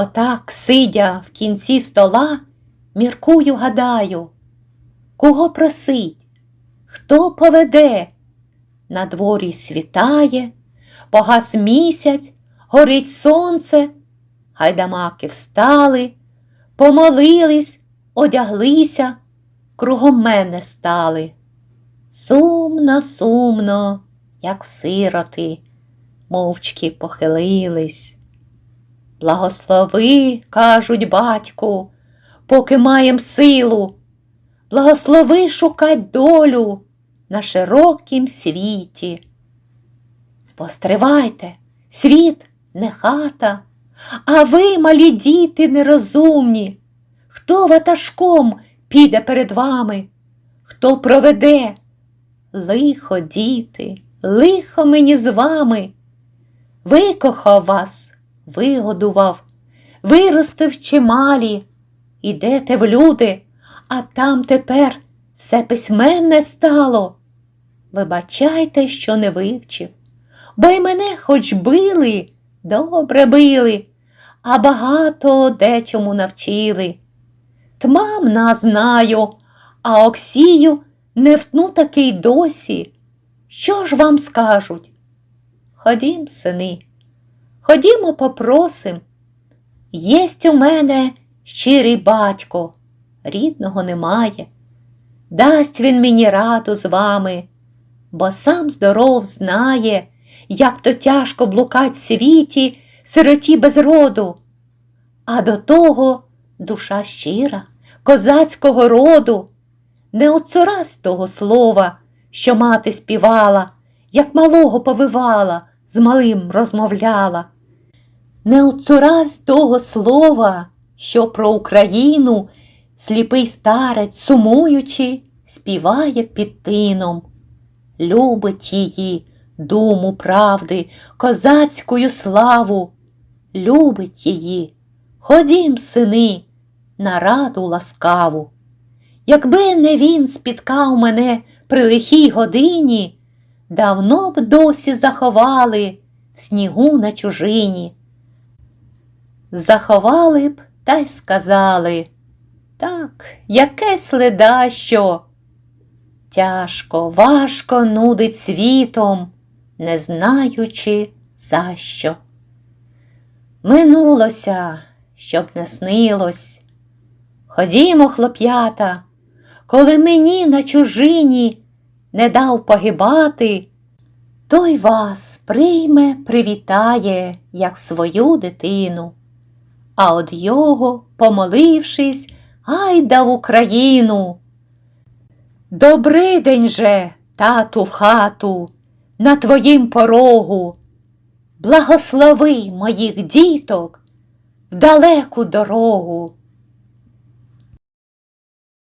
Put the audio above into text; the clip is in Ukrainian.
Отак, сидя в кінці стола, міркую, гадаю, кого просить, хто поведе. На дворі світає, погас місяць, горить сонце, гайдамаки встали, помолились, одяглися, кругом мене стали. Сумно, сумно, як сироти, мовчки похилились. Благослови, кажуть батьку, поки маєм силу, благослови шукать долю на широкім світі. Постривайте, світ не хата, а ви, малі діти, нерозумні. Хто ватажком піде перед вами? Хто проведе? Лихо, діти, лихо мені з вами. Викохав вас, вигодував, виростив чималі. Ідете в люди, а там тепер все письменне стало. Вибачайте, що не вивчив, бо й мене хоч били, добре били, а багато дечому навчили. Тмамна знаю, а Оксію не втну такий досі. Що ж вам скажуть? Ходім, сини, ходімо попросим. Єсть у мене щирий батько, рідного немає. Дасть він мені раду з вами, бо сам здоров знає, як то тяжко блукать світі сироті без роду. А до того душа щира, козацького роду, не оцуравсь того слова, що мати співала, як малого повивала, з малим розмовляла. Не оцуравсь того слова, що про Україну сліпий старець, сумуючи, співає під тином. Любить її, думу правди, козацькую славу, любить її. Ходім, сини, на раду ласкаву. Якби не він спіткав мене при лихій годині, давно б досі заховали в снігу на чужині. Заховали б та й сказали, так, якесь леда що. Тяжко, важко нудить світом, не знаючи за що. Минулося, щоб не снилось. Ходімо, хлоп'ята, коли мені на чужині не дав погибати, той вас прийме, привітає, як свою дитину. А од його, помолившись, гайда в Україну. Добрий день же, тату, в хату, на твоїм порогу. Благослови моїх діток в далеку дорогу.